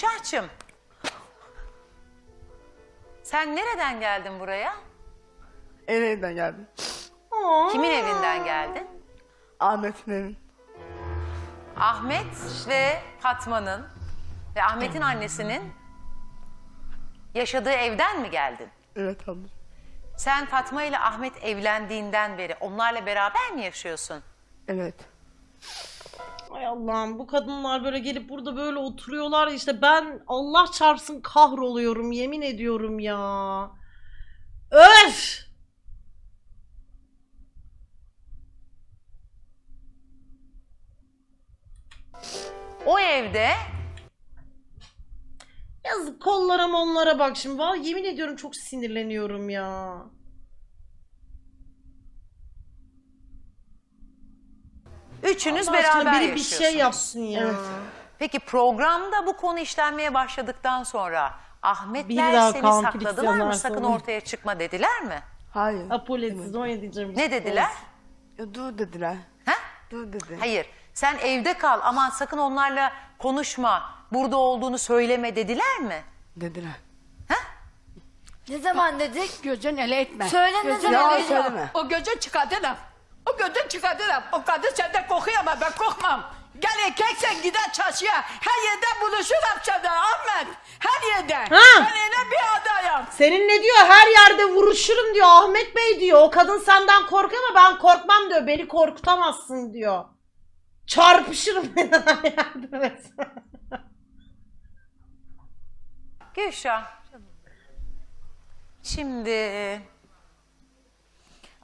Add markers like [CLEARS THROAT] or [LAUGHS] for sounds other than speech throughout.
Gülşah'cığım. Sen nereden geldin buraya? Ereğli'den geldim. Kimin evinden geldin? Ahmet'in evin. Ahmet ve Fatma'nın ve Ahmet'in annesinin yaşadığı evden mi geldin? Evet abla. Sen Fatma ile Ahmet evlendiğinden beri onlarla beraber mi yaşıyorsun? Evet. Ay Allah'ım bu kadınlar böyle gelip burada böyle oturuyorlar işte ben Allah çarpsın kahroluyorum yemin ediyorum ya. Öf! O evde Yazık kollara monlara bak şimdi. Vallahi yemin ediyorum çok sinirleniyorum ya. Üçünüz Allah aşkına beraber biri bir yaşıyorsunuz. şey yapsın ya. Evet. Peki programda bu konu işlenmeye başladıktan sonra Bir Ahmetler daha seni kan sakladılar mı? Sakın sonra. ortaya çıkma dediler mi? Hayır. Apoletsiz 17. canım. Ne dediler? Ya dur dediler. Ha? Dur dedi. Hayır. Sen evde kal aman sakın onlarla konuşma. Burada olduğunu söyleme dediler mi? Dediler. Ne zaman dedik? Gözün ele etme. Söyle ne zaman etme. söyleme. O gözün çıkartırım. O gözün çıkartırım. O kadın senden kokuyor ama ben korkmam. Gel erkeksen gider çarşıya. Her yerde buluşurum senden Ahmet. Her yerde. Ha. Ben öyle bir adayım. Senin ne diyor? Her yerde vuruşurum diyor. Ahmet Bey diyor. O kadın senden korkuyor ama ben korkmam diyor. Beni korkutamazsın diyor. Çarpışırım [LAUGHS] ben her yerde mesela. Gülşah. Şimdi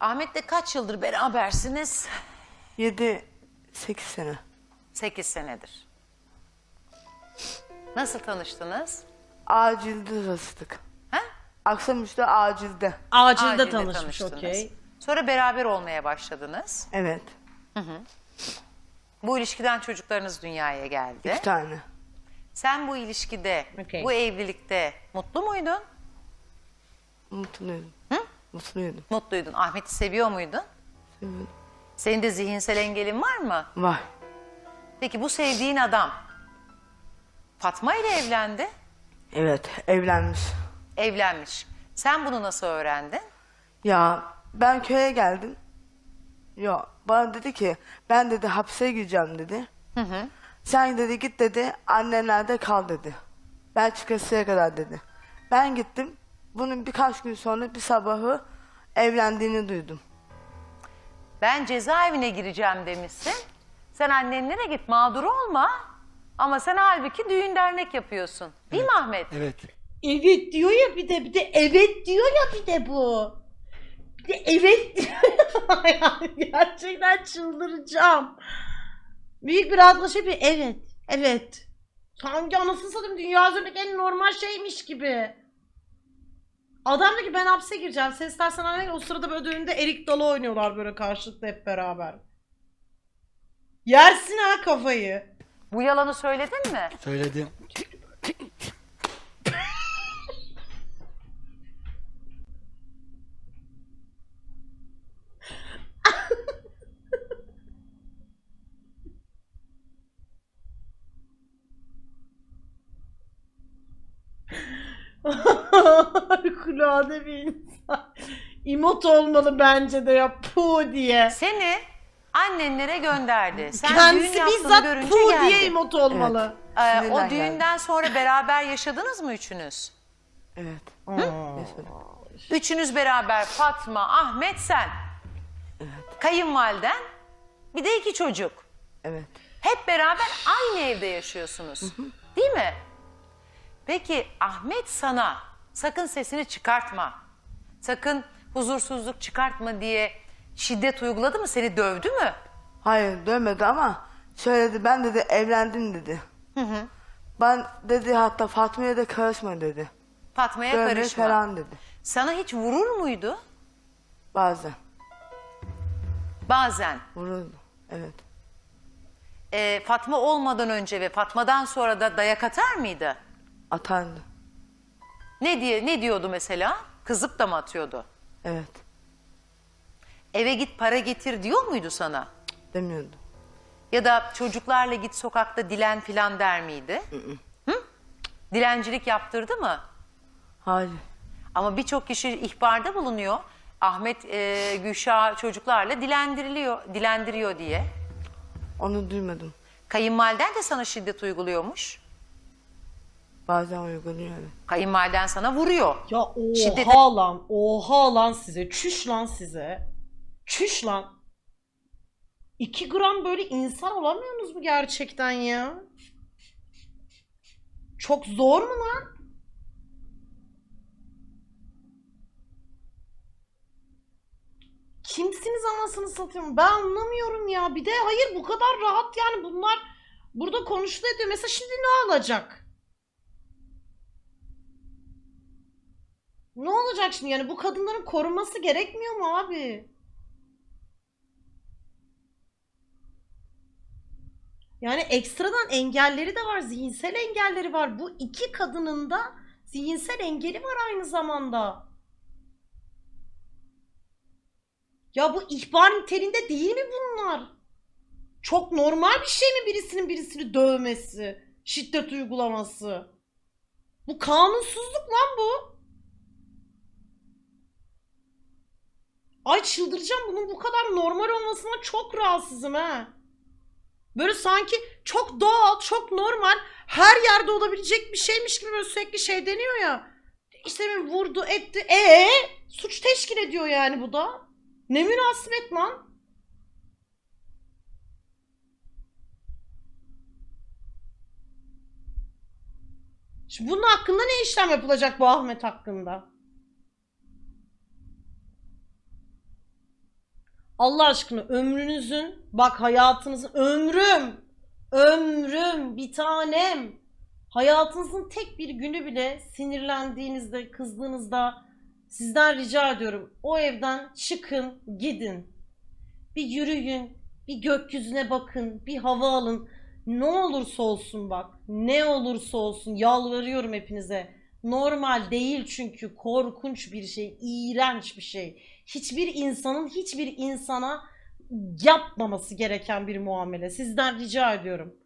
Ahmet'le kaç yıldır berabersiniz? 7 8 sene. 8 senedir. Nasıl tanıştınız? Acilde rastladık. Ha? Akşamüstü acilde. Acilde, Acilde tanışmış tanıştınız. okey. Sonra beraber olmaya başladınız. Evet. Bu ilişkiden çocuklarınız dünyaya geldi. İki tane. Sen bu ilişkide, Okey. bu evlilikte mutlu muydun? Mutluydum. Mutluydum. Mutluydun. Ahmet'i seviyor muydun? Evet. Senin de zihinsel engelin var mı? Var. Peki bu sevdiğin adam Fatma ile evlendi, Evet. Evlenmiş. evlenmiş. Sen bunu nasıl öğrendin? Ya ben köye geldim. Ya bana dedi ki ben dedi hapse gireceğim dedi. Sen dedi git dedi annenlerde kal dedi. Ben çıkasıya kadar dedi. Ben gittim. Bunun birkaç gün sonra bir sabahı evlendiğini duydum. Ben cezaevine gireceğim demişsin. Sen annenlere git mağdur olma. Ama sen halbuki düğün dernek yapıyorsun. Değil mi Ahmet? Evet. Evet diyor ya bir de bir de evet diyor ya bir de bu. Bir de evet [LAUGHS] diyor ya. Gerçekten çıldıracağım. Büyük bir rahatlaşma bir evet. Evet. Sanki anasını satayım dünya üzerindeki en normal şeymiş gibi. Adam diyor ki ben hapse gireceğim. Sesler sana ne? O sırada böyle önünde erik dalı oynuyorlar böyle karşılıklı hep beraber. Yersin ha kafayı. Bu yalanı söyledin mi? Söyledim. Harikulade bir insan. İmot olmalı bence de ya pu diye. Seni annenlere gönderdi. Sen düğün Kendisi yaptığını bizzat görünce pu geldi. diye imot olmalı. Ee, Sinirden o geldi. düğünden sonra beraber yaşadınız mı üçünüz? Evet. Mesela. Üçünüz beraber Fatma, Ahmet, sen. Kayınvaliden, bir de iki çocuk. Evet. Hep beraber aynı evde yaşıyorsunuz. Değil mi? Peki Ahmet sana sakın sesini çıkartma. Sakın huzursuzluk çıkartma diye şiddet uyguladı mı? Seni dövdü mü? Hayır dövmedi ama söyledi ben dedi evlendim dedi. Ben dedi hatta Fatma'ya da karışma dedi. Fatma'ya Dövme karışma. falan dedi. Sana hiç vurur muydu? Bazen. Bazen. Vururdu. Evet. Ee, Fatma olmadan önce ve Fatma'dan sonra da dayak atar mıydı? Atardı. Ne diye ne diyordu mesela? Kızıp da mı atıyordu? Evet. Eve git para getir diyor muydu sana? Demiyordu. Ya da çocuklarla git sokakta dilen filan der miydi? Hı? Dilencilik yaptırdı mı? Hayır. Ama birçok kişi ihbarda bulunuyor. Ahmet e, Gülşah çocuklarla dilendiriliyor, dilendiriyor diye. Onu duymadım. Kayınvaliden de sana şiddet uyguluyormuş. Bazen uyguluyor. Kayınvaliden sana vuruyor. Ya oha Şiddete- lan. Oha lan size. Çüş lan size. Çüş lan. 2 gram böyle insan olamıyorsunuz mu gerçekten ya? Çok zor mu lan? Kimsiniz anasını satayım? Ben anlamıyorum ya. Bir de hayır bu kadar rahat yani bunlar burada konuştu ediyor. Mesela şimdi ne olacak? Ne olacak şimdi yani bu kadınların korunması gerekmiyor mu abi? Yani ekstradan engelleri de var, zihinsel engelleri var. Bu iki kadının da zihinsel engeli var aynı zamanda. Ya bu ihbar niteliğinde değil mi bunlar? Çok normal bir şey mi birisinin birisini dövmesi, şiddet uygulaması? Bu kanunsuzluk lan bu. Ay çıldıracağım bunun bu kadar normal olmasına çok rahatsızım ha. Böyle sanki çok doğal, çok normal, her yerde olabilecek bir şeymiş gibi böyle sürekli şey deniyor ya. İşte bir vurdu, etti. E suç teşkil ediyor yani bu da. Ne münasebet lan? Şimdi bunun hakkında ne işlem yapılacak bu Ahmet hakkında? Allah aşkına ömrünüzün bak hayatınızın ömrüm ömrüm bir tanem. Hayatınızın tek bir günü bile sinirlendiğinizde kızdığınızda sizden rica ediyorum o evden çıkın gidin. Bir yürüyün bir gökyüzüne bakın bir hava alın. Ne olursa olsun bak ne olursa olsun yalvarıyorum hepinize. Normal değil çünkü korkunç bir şey iğrenç bir şey hiçbir insanın hiçbir insana yapmaması gereken bir muamele. Sizden rica ediyorum.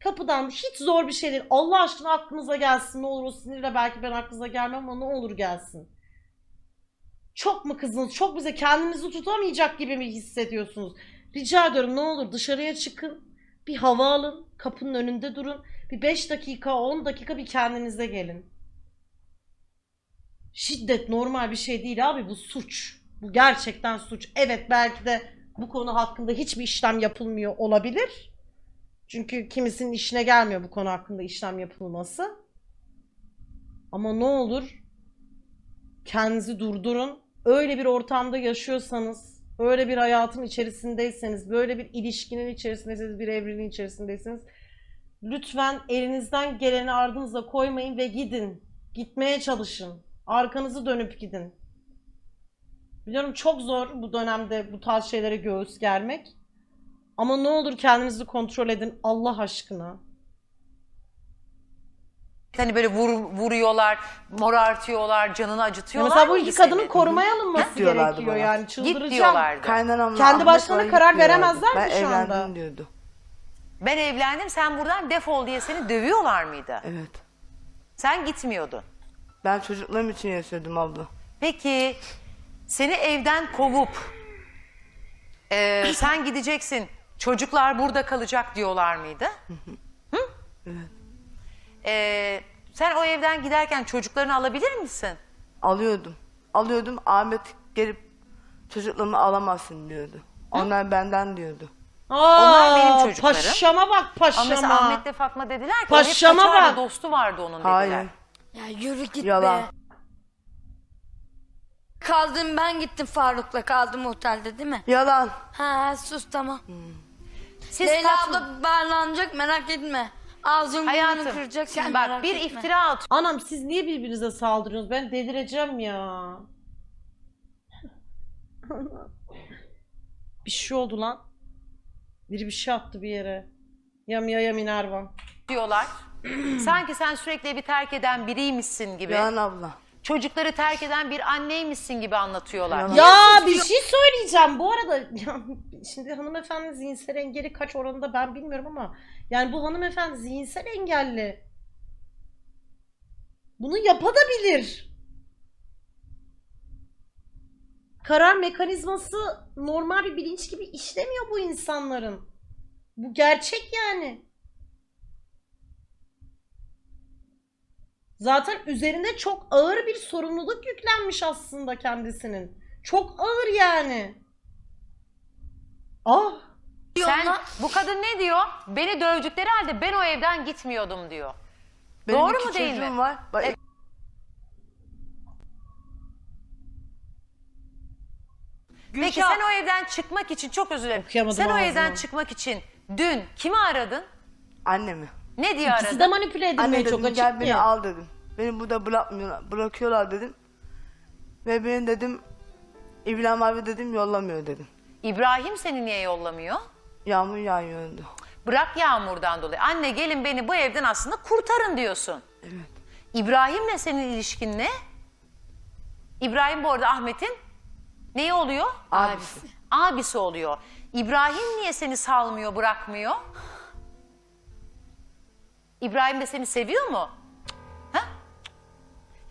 Kapıdan hiç zor bir şey değil. Allah aşkına aklınıza gelsin. Ne olur o sinirle belki ben aklınıza gelmem ama ne olur gelsin. Çok mu kızdınız? Çok bize kendinizi tutamayacak gibi mi hissediyorsunuz? Rica ediyorum ne olur dışarıya çıkın. Bir hava alın. Kapının önünde durun. Bir 5 dakika 10 dakika bir kendinize gelin. Şiddet normal bir şey değil abi bu suç. Bu gerçekten suç. Evet belki de bu konu hakkında hiçbir işlem yapılmıyor olabilir. Çünkü kimisinin işine gelmiyor bu konu hakkında işlem yapılması. Ama ne olur kendinizi durdurun. Öyle bir ortamda yaşıyorsanız, öyle bir hayatın içerisindeyseniz, böyle bir ilişkinin içerisindeyseniz, bir evliliğin içerisindeyseniz lütfen elinizden geleni ardınıza koymayın ve gidin. Gitmeye çalışın. Arkanızı dönüp gidin. Biliyorum çok zor bu dönemde bu tarz şeylere göğüs germek. Ama ne olur kendinizi kontrol edin Allah aşkına. Hani böyle vur, vuruyorlar, morartıyorlar, canını acıtıyorlar Mesela bu iki kadının senin? korumaya alınması diyorlardı gerekiyor bana. yani Git çıldıracağım. diyorlardı. Kaynanamla Kendi başlarına bana karar git diyorlardı. veremezler mi ben şu anda? evlendim diyordu. Ben evlendim sen buradan defol diye seni dövüyorlar mıydı? Evet. Sen gitmiyordun. Ben çocuklarım için yaşıyordum abla. Peki seni evden kovup e, sen gideceksin çocuklar burada kalacak diyorlar mıydı? Hı? E, sen o evden giderken çocuklarını alabilir misin? Alıyordum. Alıyordum Ahmet gelip çocuklarımı alamazsın diyordu. Onlar benden diyordu. Aa, Onlar benim çocuklarım. Paşama bak Ama paşama. mesela Ahmet'le Fatma dediler ki Paşama hep kaçardı, bak. dostu vardı onun Hayır. dediler. Ya yürü git Yalan. be. Kaldım ben gittim Faruk'la kaldım otelde değil mi? Yalan. Ha sus tamam. Siz Leyla abla bağlanacak merak etme. Ağzını burnunu hayatım kıracak sen bak merak bir etme. iftira atıyor. Anam siz niye birbirinize saldırıyorsunuz? Ben delireceğim ya. [LAUGHS] bir şey oldu lan. Biri bir şey attı bir yere. Ya Mia ya Minerva. diyorlar. [CLEARS THROAT] Sanki sen sürekli evi terk eden biriymişsin gibi. Yalan abla. Çocukları terk eden bir anneymişsin gibi anlatıyorlar. Ya bir şey söyleyeceğim. Bu arada ya, şimdi hanımefendi zihinsel engeli kaç oranında ben bilmiyorum ama yani bu hanımefendi zihinsel engelli. Bunu yapabilir. Karar mekanizması normal bir bilinç gibi işlemiyor bu insanların. Bu gerçek yani. Zaten üzerinde çok ağır bir sorumluluk yüklenmiş aslında kendisinin. Çok ağır yani. Ah. Sen bu kadın ne diyor? Beni dövdükleri halde ben o evden gitmiyordum diyor. Benim Doğru iki mu değil çocuğum mi? Var. Bak, Evet. Peki sen o evden çıkmak için çok özür dilerim. Okuyamadım Sen o ağzını. evden çıkmak için dün kimi aradın? Annemi. Ne diye İkisi de manipüle edilmeye Anne çok dedim açık gel beni al dedim. Beni burada bırakmıyorlar, bırakıyorlar dedim. Ve beni dedim İbrahim abi dedim yollamıyor dedim. İbrahim seni niye yollamıyor? Yağmur yağıyordu. Bırak yağmurdan dolayı. Anne gelin beni bu evden aslında kurtarın diyorsun. Evet. İbrahim'le senin ilişkin ne? İbrahim bu arada Ahmet'in neyi oluyor? Abisi. Abisi oluyor. İbrahim niye seni salmıyor, bırakmıyor? İbrahim de seni seviyor mu? Ha?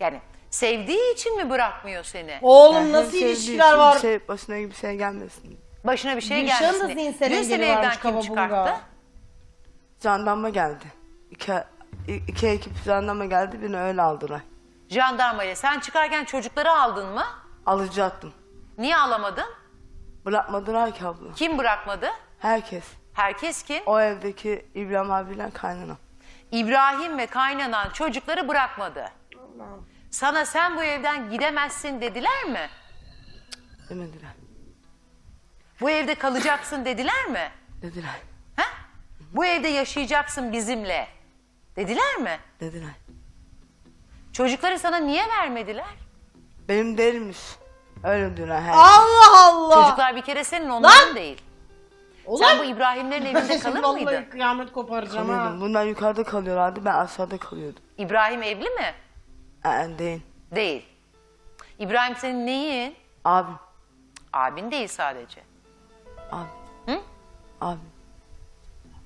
Yani sevdiği için mi bırakmıyor seni? Oğlum Yani nasıl sevdiği ilişkiler için var? Bir şey, başına bir şey gelmesin. Başına bir şey Gülşah'ın gelmesin da diye. zihinsel seni engeli evden kim Kaba çıkarttı? Jandarma geldi. İki, iki ekip jandarma geldi beni öyle aldılar. Jandarma ile. Sen çıkarken çocukları aldın mı? Alacaktım. Niye alamadın? Bırakmadılar ki abla. Kim bırakmadı? Herkes. Herkes kim? O evdeki İbrahim abiyle kaynana. İbrahim ve kaynanan çocukları bırakmadı. Sana sen bu evden gidemezsin dediler mi? Demediler. Bu evde kalacaksın dediler mi? Dediler. Ha? Bu evde yaşayacaksın bizimle. Dediler mi? Dediler. Çocukları sana niye vermediler? Benim değilmiş. Öyle diyorlar her Allah Allah. Çocuklar bir kere senin onların değil. Sen bu İbrahimlerin [LAUGHS] evinde kalır vallahi mıydın? kıyamet koparacağım ha. Kalıyordum. Bunlar yukarıda kalıyorlardı ben aşağıda kalıyordum. İbrahim evli mi? Ee, değil. Değil. İbrahim senin neyin? Abim. Abin değil sadece. Abi. Hı? Abi.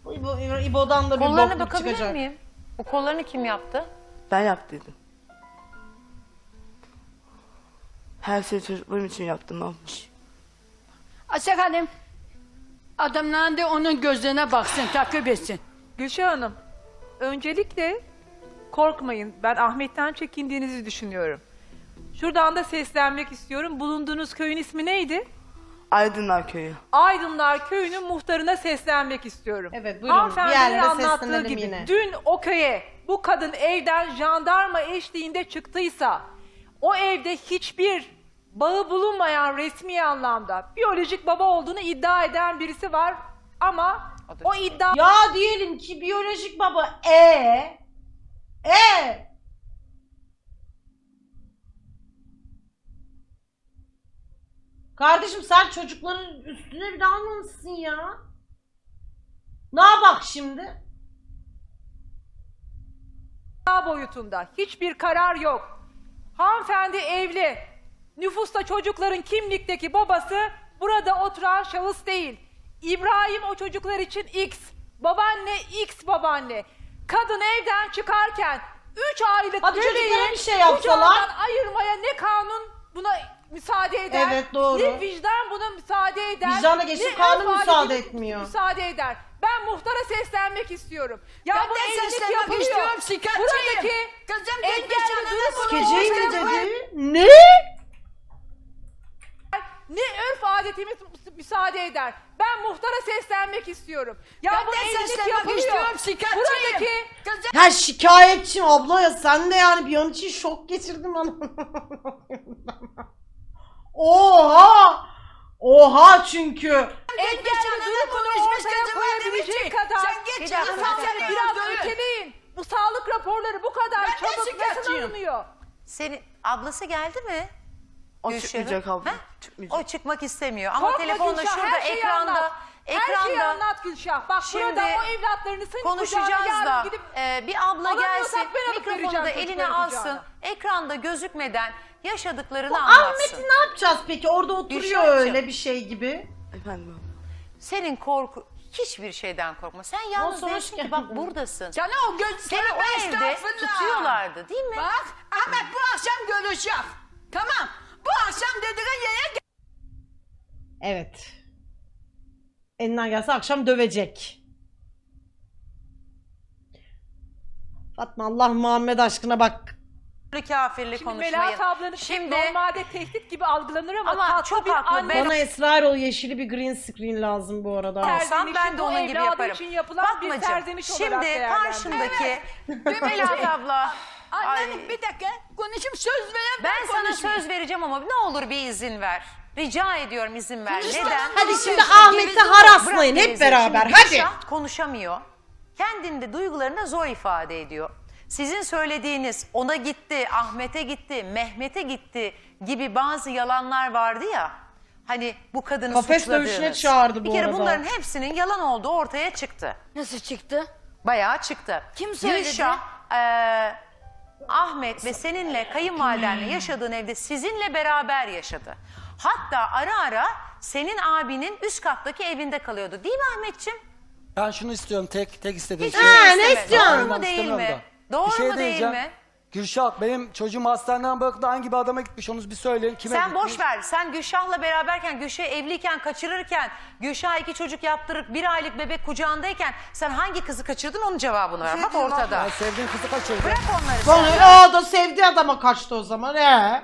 Bu İbo, İbo'dan da bir Kollarına bokluk bakabilir çıkacak. miyim? Bu kollarını kim yaptı? Ben yaptıydım. Her şeyi çocuklarım için yaptım abla. Aşık Hanım. Adamlar da onun gözlerine baksın, takip etsin. Gülşah Hanım, öncelikle korkmayın. Ben Ahmet'ten çekindiğinizi düşünüyorum. Şuradan da seslenmek istiyorum. Bulunduğunuz köyün ismi neydi? Aydınlar Köyü. Aydınlar Köyü'nün muhtarına seslenmek istiyorum. Evet, buyurun. Hanımefendinin Diğerlere anlattığı seslenelim gibi yine. dün o köye bu kadın evden jandarma eşliğinde çıktıysa o evde hiçbir bağı bulunmayan resmi anlamda biyolojik baba olduğunu iddia eden birisi var ama O o iddia Ya diyelim ki biyolojik baba e e Kardeşim sen çocukların üstüne bir de almamışsın ya. Ne bak şimdi? boyutunda hiçbir karar yok. Hanımefendi evli. Nüfusta çocukların kimlikteki babası burada oturan şahıs değil. İbrahim o çocuklar için X. Babaanne X babaanne. Kadın evden çıkarken 3 aylık Hadi bebeği çocuklara bir şey yapsalar. kucağından ayırmaya ne kanun buna müsaade eder. Evet, doğru. Ne vicdan buna müsaade eder. Vicdanla geçtim, ne kanun müsaade etmiyor. Müsaade eder. Ben muhtara seslenmek istiyorum. Ya Ben bu de evlilik seslenmek yapılıyor. istiyorum, şikayetçiyim. Buradaki Kızım engelli gitmiş mi ortaya dedi? Ne? Ne örf adetimiz müsaade eder. Ben muhtara seslenmek istiyorum. Ya Ben bu de evlilik seslenmek yapılıyor. istiyorum, şikayetçiyim. Buradaki Ya şikayetçiyim abla ya sen de yani bir an için şok geçirdin bana. [LAUGHS] Oha! Oha çünkü. engelli yanına durumunu konuşmuş ortaya koyabilecek kadar Sen geç beni biraz öteleyin. Bu sağlık raporları bu kadar Ben çabuk nasıl alınıyor? Senin ablası geldi mi? O Gülşah'ın? çıkmayacak abla. Ha? Çıkmayacak. O çıkmak istemiyor ama Korkma telefonda Gülşah, şurada her şeyi ekranda anlat. Her şeyi ekranda anlat Gülşah. Bak Şimdi burada o evlatlarını senin konuşacağız da gidip e, bir abla gelsin mikrofonu da eline alsın kucağına. ekranda gözükmeden yaşadıklarını Ahmet'i anlatsın. ne yapacağız peki? Orada oturuyor Gülşah'cığım. öyle bir şey gibi. Efendim. Senin korku hiçbir şeyden korkma. Sen yalnız değilsin ki bak buradasın. Sana o göz... Seni o evde tutuyorlardı değil mi? Bak Ahmet bu akşam görüşecek. Tamam. Bu akşam dediğin yere Evet. Elinden gelse akşam dövecek. Fatma Allah Muhammed aşkına bak. Böyle kafirlik Şimdi konuşmayın. Melahat ablanın Şimdi normalde tehdit gibi algılanır ama, Ama tatlı çok bir haklı. anne Bana Esrar ol yeşili bir green screen lazım bu arada. olsam serzenişi ben de bu onun gibi evladı yaparım. için yapılan bir Fatmacığım, serzeniş olarak şimdi değerlendir. karşımdaki Melahat abla. Annem Ay, bir dakika konuşup söz veren ben sana konuşmayayım. söz vereceğim ama ne olur bir izin ver. Rica ediyorum izin ver. Neden? Hadi şimdi Ahmet'i haraslayın hep beraber. Şimdi Hadi. Gülşah konuşamıyor. Kendinde duygularını da zor ifade ediyor. Sizin söylediğiniz ona gitti, Ahmet'e gitti, Mehmet'e gitti gibi bazı yalanlar vardı ya. Hani bu kadını Kafes suçladığınız. dövüşüne çağırdı bu Bir kere arada. bunların hepsinin yalan olduğu ortaya çıktı. Nasıl çıktı? Bayağı çıktı. Kim söyledi? Gülşah, eee, Ahmet ve seninle kayınvalidenle yaşadığın evde sizinle beraber yaşadı. Hatta ara ara senin abinin üst kattaki evinde kalıyordu. Değil mi Ahmetciğim? Ben şunu istiyorum tek tek istediğim şey. Ha, ne istiyorsun? Doğru mu değil mi? Doğru Bir şey mu değil diyeceğim. mi? Gülşah benim çocuğum hastaneden bıraktı hangi bir adama gitmiş onu bir söyleyin. Kime Sen gitmiş? boş ver. Sen Gülşah'la beraberken, Gülşah'ı evliyken, kaçırırken, Gülşah'a iki çocuk yaptırıp bir aylık bebek kucağındayken sen hangi kızı kaçırdın onun cevabını ver. Bak ortada. Ben sevdiğim kızı kaçırdım. Bırak onları sen. Sonra o da sevdiği adama kaçtı o zaman. Ee?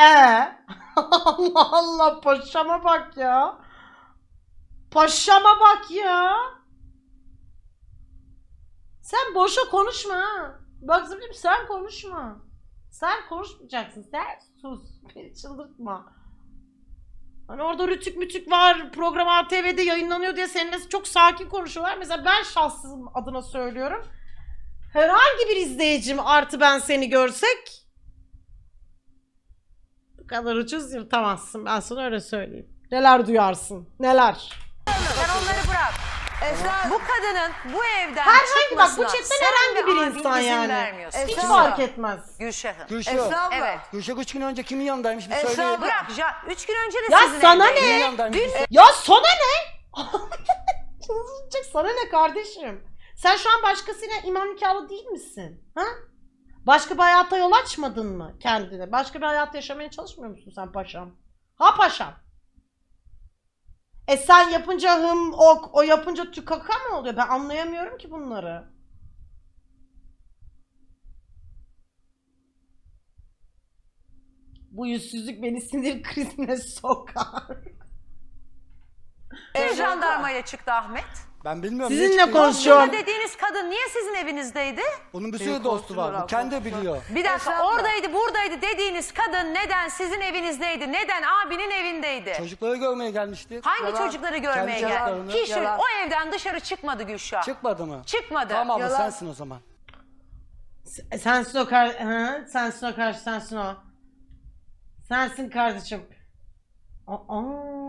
Ee? [LAUGHS] Allah Allah paşama bak ya. Paşama bak ya. Sen boşa konuşma ha. Bak Zıbrim sen konuşma. Sen konuşmayacaksın. Sen sus. [LAUGHS] Beni çıldırtma. Hani orada rütük mütük var. Program ATV'de yayınlanıyor diye seninle çok sakin konuşuyorlar. Mesela ben şahsım adına söylüyorum. Herhangi bir izleyicim artı ben seni görsek bu kadar ucuz yırtamazsın. Ben sana öyle söyleyeyim. Neler duyarsın. Neler. Sen onları bırak. Bu kadının bu evden Herhangi bak bu çıkmasına chatten sen herhangi ve bir abin insan izin yani. vermiyorsun. Hiç fark etmez. Gülşah'ın. Gülşah. Evet. Gülşah üç gün önce kimin yanındaymış bir söyleyin. Bırak. Ja, üç gün önce de Ya sizin sana. Kimin ne? bir söyle- Ya sana ne? [LAUGHS] Çıldıracak sana ne kardeşim? Sen şu an başkasıyla imam nikahlı değil misin? Ha? Başka bir hayata yol açmadın mı kendine? Başka bir hayat yaşamaya çalışmıyor musun sen paşam? Ha paşam? E sen yapınca hım ok, o yapınca tükaka mı oluyor? Ben anlayamıyorum ki bunları. Bu yüzsüzlük beni sinir krizine [LAUGHS] sokar. Niye jandarmayla çıktı Ahmet? Ben bilmiyorum. Sizinle çıkıyor? konuşuyorum. Dediğiniz kadın niye sizin evinizdeydi? Onun bir sürü dostu var. Bu kendi biliyor. Bir dakika oradaydı buradaydı dediğiniz kadın neden sizin evinizdeydi? Neden abinin evindeydi? Çocukları görmeye gelmişti. Hangi Yalan. çocukları görmeye geldi? çocuklarını. Hiç Yalan. o evden dışarı çıkmadı Gülşah. Çıkmadı mı? Çıkmadı. Tamam abla Yalan. sensin o zaman. S- Sensin o kar... Hı, sensin o karşı sensin o. Sensin kardeşim. Aa.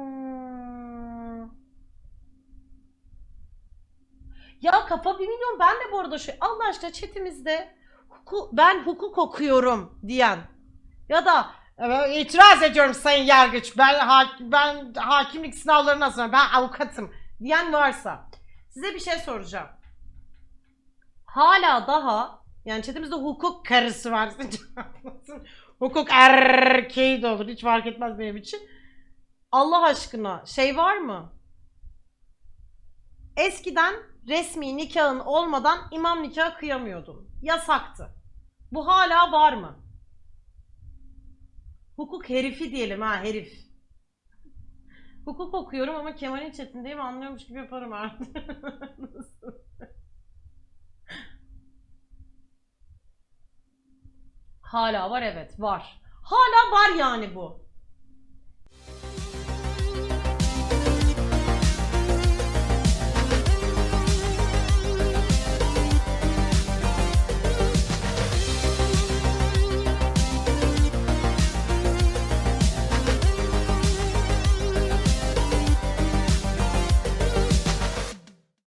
Ya kafa bir milyon ben de bu arada şu Allah aşkına chatimizde huku, ben hukuk okuyorum diyen ya da "Evet, itiraz ediyorum sayın yargıç ben hak, ben hakimlik sınavlarına sonra ben avukatım diyen varsa size bir şey soracağım. Hala daha yani chatimizde hukuk karısı var. [LAUGHS] hukuk erkeği de olur. Hiç fark etmez benim için. Allah aşkına şey var mı? Eskiden resmi nikahın olmadan imam nikahı kıyamıyordun. Yasaktı. Bu hala var mı? Hukuk herifi diyelim ha herif. Hukuk okuyorum ama Kemal'in chatindeyim anlıyormuş gibi yaparım artık. [LAUGHS] Hala var evet var. Hala var yani bu.